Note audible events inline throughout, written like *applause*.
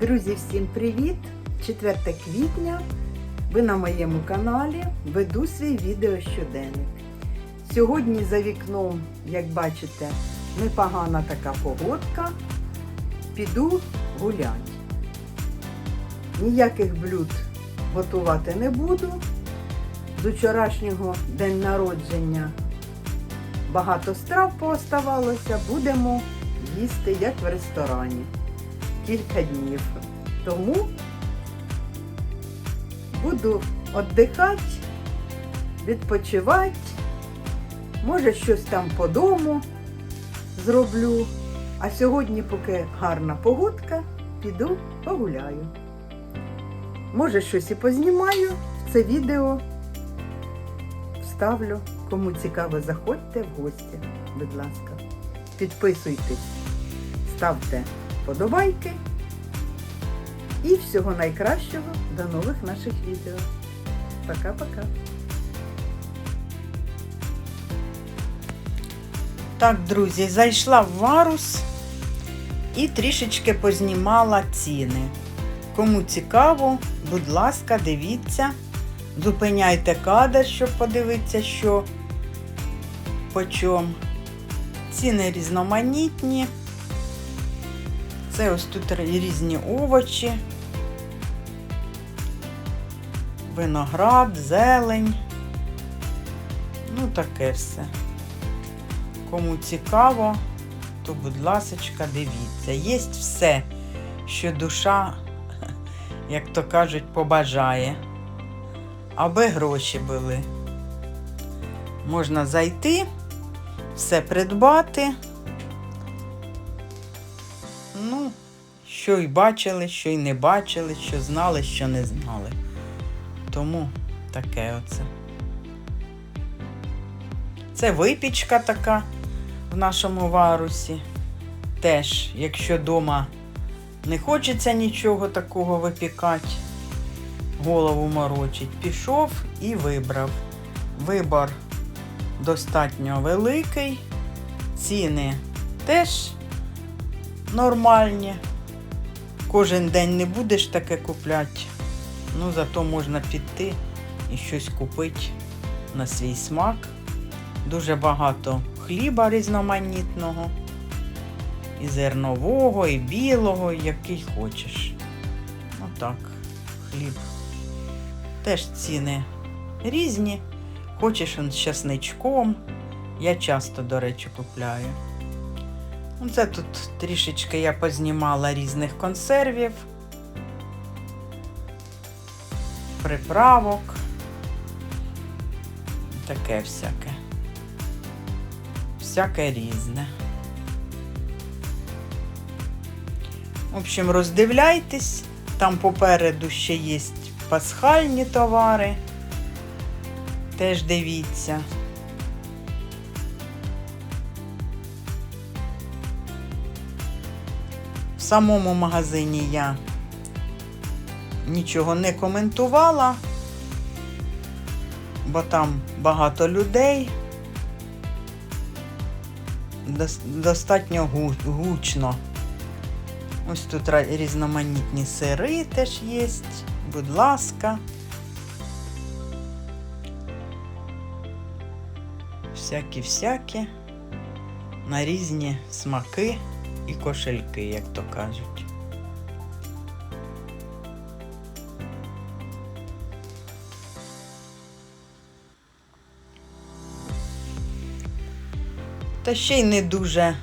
Друзі, всім привіт! 4 квітня. Ви на моєму каналі веду свій відео щоденник. Сьогодні за вікном, як бачите, непогана така погодка. Піду гулять. Ніяких блюд готувати не буду. З вчорашнього день народження багато страв пооставалося. Будемо їсти як в ресторані кілька днів. Тому буду віддихати, відпочивати. Може, щось там по дому зроблю. А сьогодні, поки гарна погодка, піду погуляю. Може, щось і познімаю це відео. Вставлю. Кому цікаво, заходьте в гості, будь ласка. Підписуйтесь, ставте вподобайки. І всього найкращого до нових наших відео. Пока-пока. Так, друзі, зайшла в Варус і трішечки познімала ціни. Кому цікаво, будь ласка, дивіться, зупиняйте кадр, щоб подивитися, що по чому. Ціни різноманітні. Це ось тут різні овочі, виноград, зелень. Ну, таке все. Кому цікаво, то, будь ласочка, дивіться. Є все, що душа, *laughs* як то кажуть, побажає. Аби гроші були. Можна зайти, все придбати. Що й бачили, що й не бачили, що знали, що не знали. Тому таке оце. Це випічка така в нашому варусі. Теж, якщо вдома не хочеться нічого такого випікати, голову морочить, пішов і вибрав. Вибор достатньо великий, ціни теж нормальні. Кожен день не будеш таке купляти. Ну, зато можна піти і щось купити на свій смак. Дуже багато хліба різноманітного. І зернового, і білого, який хочеш. Отак, хліб. Теж ціни різні. Хочеш з часничком. Я часто, до речі, купляю. Ну, Це тут трішечки я познімала різних консервів, приправок. Таке всяке. Всяке різне. В общем, роздивляйтесь, там попереду ще є пасхальні товари. Теж дивіться. Самому магазині я нічого не коментувала, бо там багато людей. Достатньо гучно. Ось тут різноманітні сири теж є. Будь ласка. Всякі-всякі. На різні смаки і кошельки, як то кажуть. Та ще й не дуже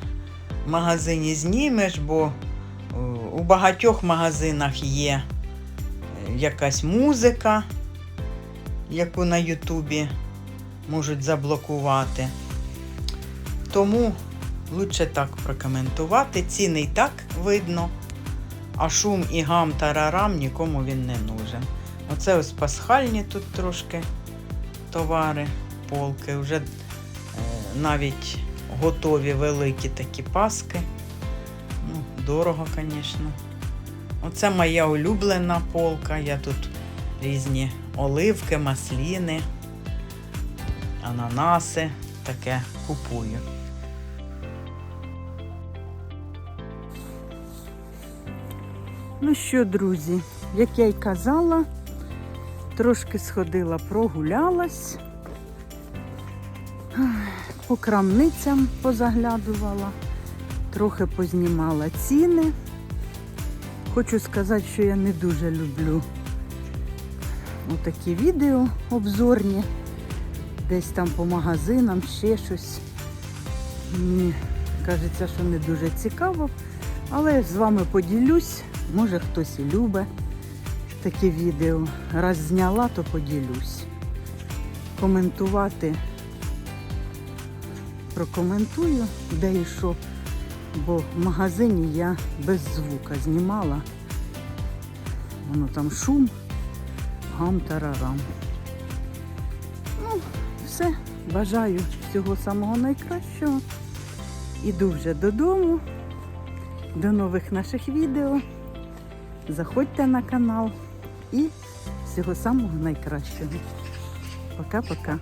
в магазині знімеш, бо е, у багатьох магазинах є е, якась музика, яку на Ютубі можуть заблокувати. Тому лучше так прокоментувати. Ціни і так видно, а шум і гам тарарам нікому він не нужен. Оце ось пасхальні тут трошки товари, полки. Вже е, навіть готові великі такі паски. Ну, дорого, звісно. Оце моя улюблена полка. Я тут різні оливки, масліни, ананаси таке купую. Ну що, друзі, як я й казала, трошки сходила, прогулялась, по крамницям позаглядувала, трохи познімала ціни. Хочу сказати, що я не дуже люблю отакі відео обзорні, десь там по магазинам, ще щось. Мені кажеться, що не дуже цікаво. Але з вами поділюсь, може хтось і любить такі відео. Раз зняла, то поділюсь. Коментувати прокоментую, де і що, бо в магазині я без звука знімала. Воно там шум, гам-тарарам. Ну, все, бажаю всього самого найкращого. Іду вже додому. До нових наших відео. Заходьте на канал і всього самого найкращого. Пока-пока.